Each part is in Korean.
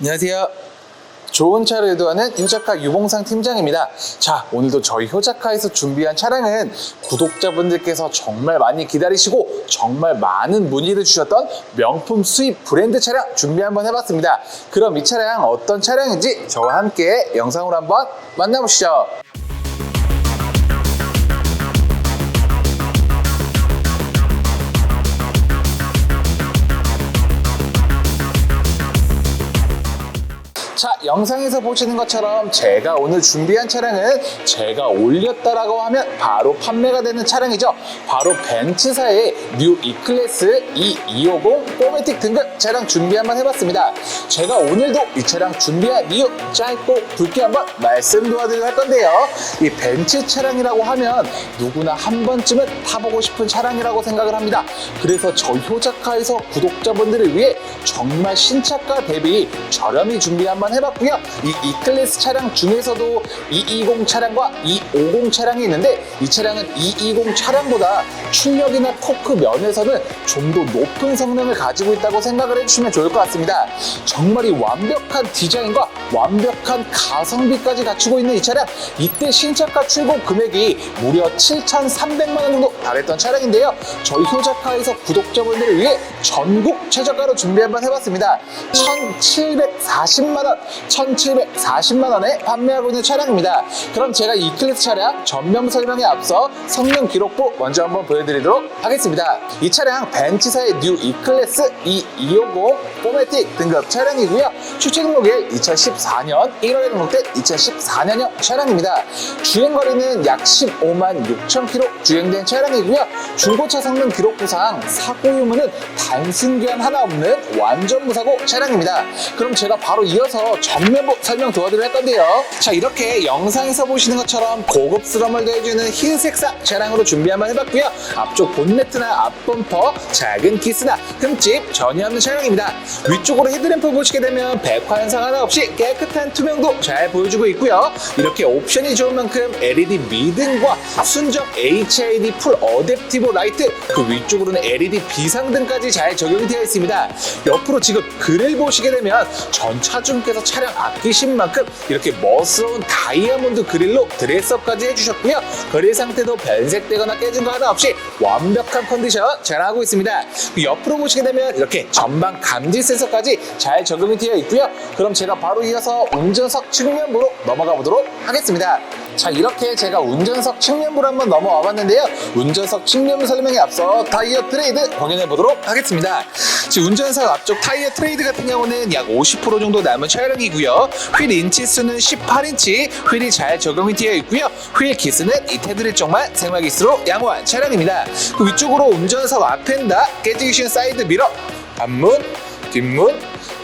안녕하세요. 좋은 차를 유도하는 효자카 유봉상 팀장입니다. 자, 오늘도 저희 효자카에서 준비한 차량은 구독자분들께서 정말 많이 기다리시고 정말 많은 문의를 주셨던 명품 수입 브랜드 차량 준비 한번 해봤습니다. 그럼 이 차량 어떤 차량인지 저와 함께 영상으로 한번 만나보시죠. 자, 영상에서 보시는 것처럼 제가 오늘 준비한 차량은 제가 올렸다라고 하면 바로 판매가 되는 차량이죠. 바로 벤츠사의 뉴 E클래스 E250 포매틱 등급 차량 준비 한번 해봤습니다. 제가 오늘도 이 차량 준비한 이유 짧고 굵게 한번 말씀 도와드리려 할 건데요. 이 벤츠 차량이라고 하면 누구나 한 번쯤은 타보고 싶은 차량이라고 생각을 합니다. 그래서 저희 효자카에서 구독자분들을 위해 정말 신차가 대비 저렴히 준비 한번 해봤 고요. 이 E클래스 차량 중에서도 220 차량과 250 차량이 있는데 이 차량은 220 차량보다 출력이나 토크 면에서는 좀 더 높은 성능을 가지고 있다고 생각을 해주시면 좋을 것 같습니다. 정말 이 완벽한 디자인과 완벽한 가성비까지 갖추고 있는 이 차량 이때 신차가 출고 금액이 무려 7,300만 원 정도 달했던 차량인데요. 저희 효자카에서 구독자분들을 위해 전국 최저가로 준비 한번 해봤습니다. 1,740만 원, 1,740만 원에 판매하고 있는 차량입니다. 그럼 제가 이 클래스 차량 전면 설명에 앞서 성능 기록부 먼저 한번 보여드리도록 하겠습니다. 이 차량 벤츠사의 뉴 E클래스 E250 포매틱 등급 차량이고요. 출시 등록일 2014년 1월에 등록된 2014년형 차량입니다. 주행거리는 약 15만 6천 킬로 주행된 차량이고요. 중고차 성능 기록부상 사고 유무는 단순 교환 하나 없는 완전 무사고 차량입니다. 그럼 제가 바로 이어서 전면부 설명 도와드릴 할 건데요. 자 이렇게 영상에서 보시는 것처럼 고급스러움을 더해주는 흰색사 차량으로 준비 한번 해봤고요. 앞쪽 본네트나 앞범퍼, 작은 키스나 흠집 전혀 없는 차량입니다. 위쪽으로 헤드램프 보시게 되면 백화 현상 하나 없이 깨끗한 투명도 잘 보여주고 있고요. 이렇게 옵션이 좋은 만큼 LED 미등과 순정 HID 풀 어댑티브 라이트 그 위쪽으로는 LED 비상등까지 잘 적용이 되어 있습니다. 옆으로 지금 그릴 보시게 되면 전 차주분께서 차량 아끼신 만큼 이렇게 멋스러운 다이아몬드 그릴로 드레스업까지 해주셨고요. 그릴 상태도 변색되거나 깨진 거 하나 없이 완벽한 컨디션 잘하고 있습니다. 그 옆으로 보시게 되면 이렇게 전방 감지 센서까지 잘 적용이 되어 있고요. 그럼 제가 바로 이어서 운전석 측면부로 넘어가 보도록 하겠습니다. 자 이렇게 제가 운전석 측면부로 한번 넘어와 봤는데요. 운전석 측면 설명에 앞서 타이어 트레이드 확인해 보도록 하겠습니다. 지금 운전석 앞쪽 타이어 트레이드 같은 경우는 약 50% 정도 남은 차량이고요. 휠 인치 수는 18인치, 휠이 잘 적용이 되어 있고요. 휠 기스는 이 테두리 쪽만 생활 기스로 양호한 차량입니다. 그 위쪽으로 운전석 앞엔다, 깨지기 쉬운 사이드 미러, 앞문, 뒷문,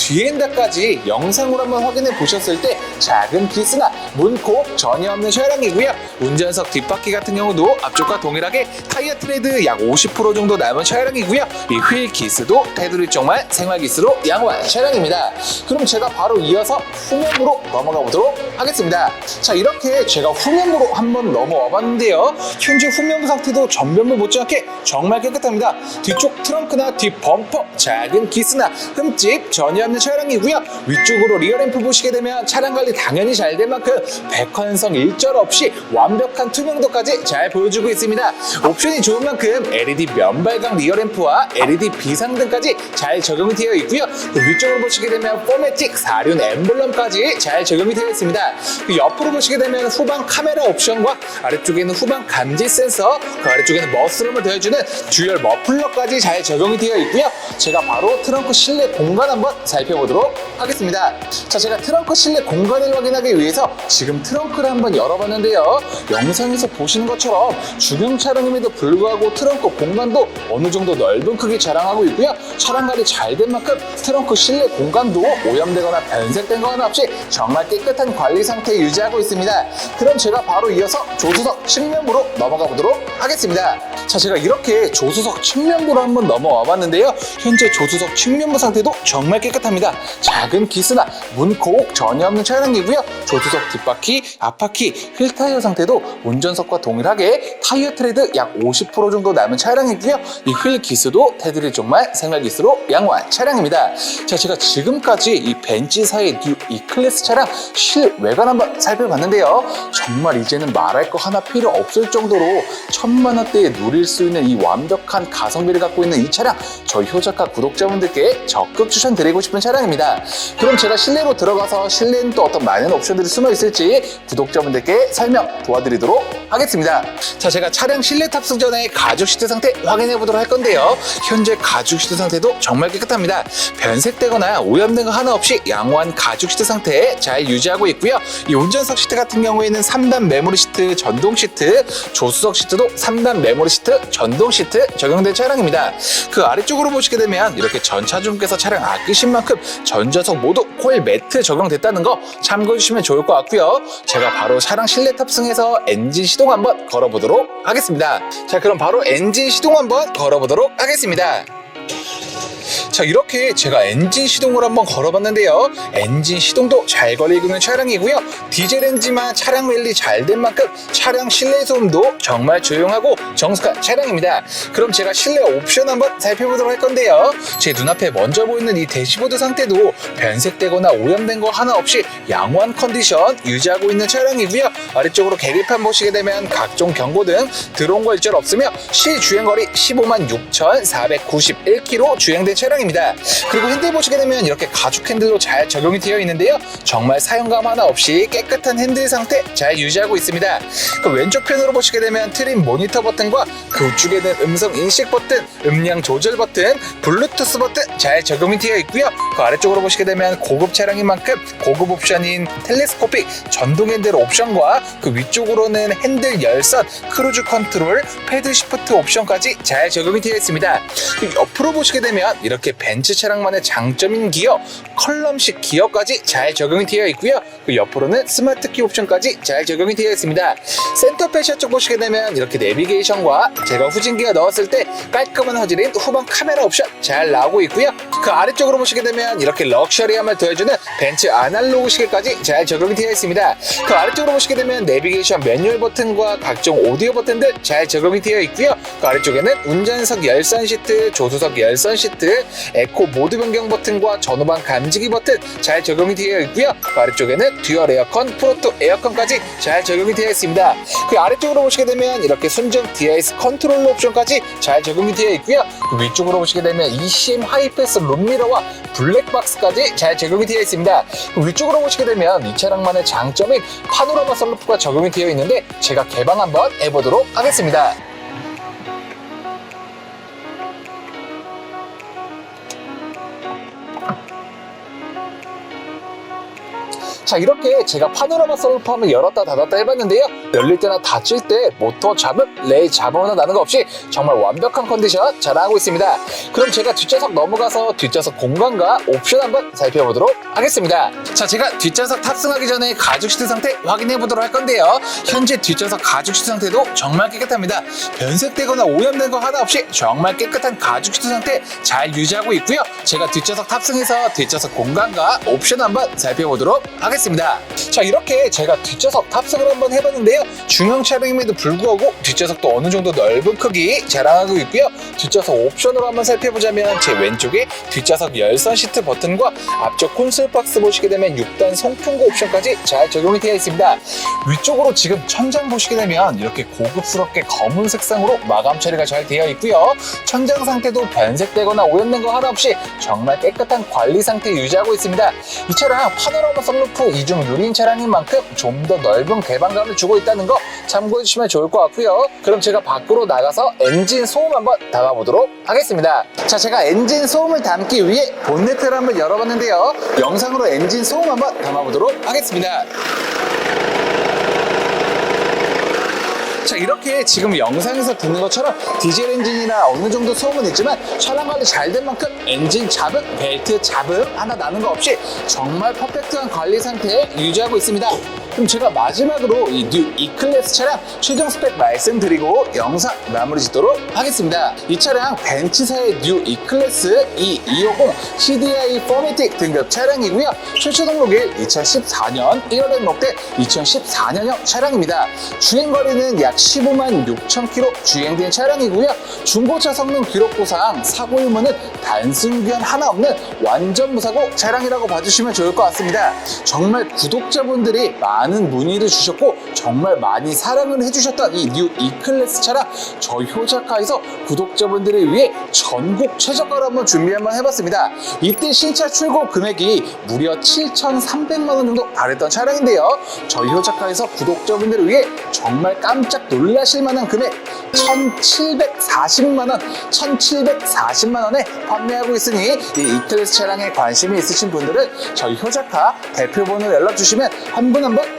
뒤엔다까지 영상으로 한번 확인해 보셨을 때 작은 기스나 문콕 전혀 없는 차량이고요. 운전석 뒷바퀴 같은 경우도 앞쪽과 동일하게 타이어 트레드 약 50% 정도 남은 차량이고요. 이 휠 기스도 테두리 쪽만 생활 기스로 양호한 차량입니다. 그럼 제가 바로 이어서 후면부로 넘어가 보도록 하겠습니다. 자 이렇게 제가 후면부로 한번 넘어와 봤는데요. 현재 후면부 상태도 전면부 못지않게 정말 깨끗합니다. 뒤쪽 트렁크나 뒷 범퍼 작은 기스나 흠집 전혀 없는 차량이고요. 위쪽으로 리어램프 보시게 되면 차량 관리 당연히 잘 된 만큼 백화현성 일절 없이 완벽한 투명도까지 잘 보여주고 있습니다. 옵션이 좋은 만큼 LED 면발광 리어램프와 LED 비상등까지 잘 적용이 되어 있고요. 그 위쪽으로 보시게 되면 포매틱 사륜 엠블럼까지 잘 적용이 되어 있습니다. 그 옆으로 보시게 되면 후방 카메라 옵션과 아래쪽에는 후방 감지 센서, 그 아래쪽에는 머스룸을 더해주는 듀얼 머플러까지 잘 적용이 되어 있고요. 제가 바로 트렁크 실내 공간 한번 살 펴보도록 하겠습니다. 자, 제가 트렁크 실내 공간을 확인하기 위해서 지금 트렁크를 한번 열어봤는데요. 영상에서 보시는 것처럼 중형 차량임에도 불구하고 트렁크 공간도 어느 정도 넓은 크기 자랑하고 있고요. 차량 관리 잘 된 만큼 트렁크 실내 공간도 오염되거나 변색된 거 하나 없이 정말 깨끗한 관리 상태 유지하고 있습니다. 그럼 제가 바로 이어서 조수석 측면부로 넘어가 보도록 하겠습니다. 자, 제가 이렇게 조수석 측면부로 한번 넘어와 봤는데요. 현재 조수석 측면부 상태도 정말 깨끗합니다. 깨끗합니다. 작은 기스나 문콕 전혀 없는 차량이고요. 조수석 뒷바퀴, 앞바퀴, 휠 타이어 상태도 운전석과 동일하게 타이어 트레드 약 50% 정도 남은 차량이고요. 이 휠 기스도 테드리 정말 생활 기스로 양호한 차량입니다. 자, 제가 지금까지 이 벤츠 사의 뉴 E클래스 차량 실외관 한번 살펴봤는데요. 정말 이제는 말할 거 하나 필요 없을 정도로 천만 원대에 누릴 수 있는 이 완벽한 가성비를 갖고 있는 이 차량 저희 효자카 구독자분들께 적극 추천드리고 싶은 차량입니다. 그럼 제가 실내로 들어가서 실내는 또 어떤 많은 옵션들이 숨어 있을지 구독자분들께 설명 도와드리도록 하겠습니다. 자, 제가 차량 실내 탑승 전에 가죽 시트 상태 확인해 보도록 할 건데요. 현재 가죽 시트 상태도 정말 깨끗합니다. 변색되거나 오염된 거 하나 없이 양호한 가죽 시트 상태 잘 유지하고 있고요. 이 운전석 시트 같은 경우에는 3단 메모리 시트 전동 시트, 조수석 시트도 3단 메모리 시트 전동 시트 적용된 차량입니다. 그 아래쪽으로 보시게 되면 이렇게 전 차주분께서 차량 아끼신 만큼 전좌석 모두 코일 매트 적용됐다는 거 참고해 주시면 좋을 것 같고요. 제가 바로 차량 실내 탑승해서 엔진 시동 한번 걸어보도록 하겠습니다. 자, 그럼 바로 엔진 시동 한번 걸어보도록 하겠습니다. 자 이렇게 제가 엔진 시동을 한번 걸어봤는데요. 엔진 시동도 잘 걸리고 있는 차량이고요. 디젤 엔진만 차량 랠리 잘 된 만큼 차량 실내 소음도 정말 조용하고 정숙한 차량입니다. 그럼 제가 실내 옵션 한번 살펴보도록 할 건데요. 제 눈앞에 먼저 보이는 이 대시보드 상태도 변색되거나 오염된 거 하나 없이 양호한 컨디션 유지하고 있는 차량이고요. 아래쪽으로 계기판 보시게 되면 각종 경고등 들어온 거 일절 없으며 실주행거리 15만 6,491km 주행된 차량 입니다. 그리고 핸들 보시게 되면 이렇게 가죽 핸들로 잘 적용이 되어 있는데요. 정말 사용감 하나 없이 깨끗한 핸들 상태 잘 유지하고 있습니다. 그 왼쪽 편으로 보시게 되면 트림 모니터 버튼과 그 우측에는 음성 인식 버튼, 음량 조절 버튼, 블루투스 버튼 잘 적용이 되어 있고요. 그 아래쪽으로 보시게 되면 고급 차량인 만큼 고급 옵션인 텔레스코픽 전동 핸들 옵션과 그 위쪽으로는 핸들 열선, 크루즈 컨트롤, 패드 시프트 옵션까지 잘 적용이 되어 있습니다. 그 옆으로 보시게 되면 이렇게 벤츠 차량만의 장점인 기어, 컬럼식 기어까지 잘 적용이 되어 있고요. 그 옆으로는 스마트 키 옵션까지 잘 적용이 되어 있습니다. 센터 패셔 쪽 보시게 되면 이렇게 내비게이션과 제가 후진기어 넣었을 때 깔끔한 화질인 후방 카메라 옵션 잘 나오고 있고요. 그 아래쪽으로 보시게 되면 이렇게 럭셔리함을 더해주는 벤츠 아날로그 시계까지 잘 적용이 되어 있습니다. 그 아래쪽으로 보시게 되면 내비게이션 매뉴얼 버튼과 각종 오디오 버튼들 잘 적용이 되어 있고요. 그 아래쪽에는 운전석 열선 시트, 조수석 열선 시트, 에코 모드 변경 버튼과 전후방 감지기 버튼 잘 적용이 되어 있고요. 그 아래쪽에는 듀얼 에어컨, 프로토 에어컨까지 잘 적용이 되어 있습니다. 그 아래쪽으로 보시게 되면 이렇게 순정 디아이스 컨트롤러 옵션까지 잘 적용이 되어 있고요. 그 위쪽으로 보시게 되면 ECM 하이패스 룸미러와 블랙박스까지 잘 적용이 되어 있습니다. 그 위쪽으로 보시게 되면 이 차량만의 장점인 파노라마 썬루프가 적용이 되어 있는데 제가 개방 한번 해보도록 하겠습니다. 자 이렇게 제가 파노라마 한번 열었다 닫았다 해봤는데요. 열릴 때나 닫힐 때 모터 잡음, 레이 잡음 하나 나는 거 없이 정말 완벽한 컨디션 자랑하고 있습니다. 그럼 제가 뒷좌석 넘어가서 뒷좌석 공간과 옵션 한번 살펴보도록 하겠습니다. 자 제가 뒷좌석 탑승하기 전에 가죽 시트 상태 확인해 보도록 할 건데요. 현재 뒷좌석 가죽 시트 상태도 정말 깨끗합니다. 변색되거나 오염된 거 하나 없이 정말 깨끗한 가죽 시트 상태 잘 유지하고 있고요. 제가 뒷좌석 탑승해서 뒷좌석 공간과 옵션 한번 살펴보도록 하겠습니다 자 이렇게 제가 뒷좌석 탑승을 한번 해봤는데요. 중형 차량임에도 불구하고 뒷좌석도 어느 정도 넓은 크기 자랑하고 있고요. 뒷좌석 옵션으로 한번 살펴보자면 제 왼쪽에 뒷좌석 열선 시트 버튼과 앞쪽 콘솔 박스 보시게 되면 6단 송풍구 옵션까지 잘 적용이 되어 있습니다. 위쪽으로 지금 천장 보시게 되면 이렇게 고급스럽게 검은 색상으로 마감 처리가 잘 되어 있고요. 천장 상태도 변색되거나 오염된 거 하나 없이 정말 깨끗한 관리 상태 유지하고 있습니다. 이 차량 파노라마 선루프 이중 유린 차량인 만큼 좀 더 넓은 개방감을 주고 있다는 거 참고해 주시면 좋을 것 같고요. 그럼 제가 밖으로 나가서 엔진 소음 한번 담아보도록 하겠습니다. 자, 제가 엔진 소음을 담기 위해 본네트를 한번 열어봤는데요. 영상으로 엔진 소음 한번 담아보도록 하겠습니다. 자 이렇게 지금 영상에서 듣는 것처럼 디젤 엔진이나 어느 정도 소음은 있지만 차량 관리 잘 된 만큼 엔진 잡음, 벨트 잡음 하나 나는 거 없이 정말 퍼펙트한 관리 상태 유지하고 있습니다. 그럼 제가 마지막으로 이 뉴 E클래스 차량 최종 스펙 말씀드리고 영상 마무리 짓도록 하겠습니다. 이 차량 벤츠사의 뉴 E클래스 E250 CDI 포매틱 등급 차량이고요. 최초 등록일 2014년 1월에 등록된 2014년형 차량입니다. 주행거리는 약 15만 6천 킬로 주행된 차량이고요. 중고차 성능 기록부상 사고 유무는 단순견 하나 없는 완전 무사고 차량이라고 봐주시면 좋을 것 같습니다. 정말 구독자분들이 많은 문의를 주셨고 정말 많이 사랑을 해주셨던 이 뉴 E클래스 차량 저 효자카에서 구독자분들을 위해 전국 최저가로 한번 준비 한번 해봤습니다. 이때 신차 출고 금액이 무려 7,300만 원 정도 달했던 차량인데요. 저희 효자카에서 구독자분들을 위해 정말 깜짝 놀라실 만한 금액 1,740만 원, 1,740만 원에 판매하고 있으니 이 이클래스 차량에 관심이 있으신 분들은 저희 효자카 대표번호 연락 주시면 한 분 한분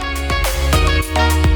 Tchau.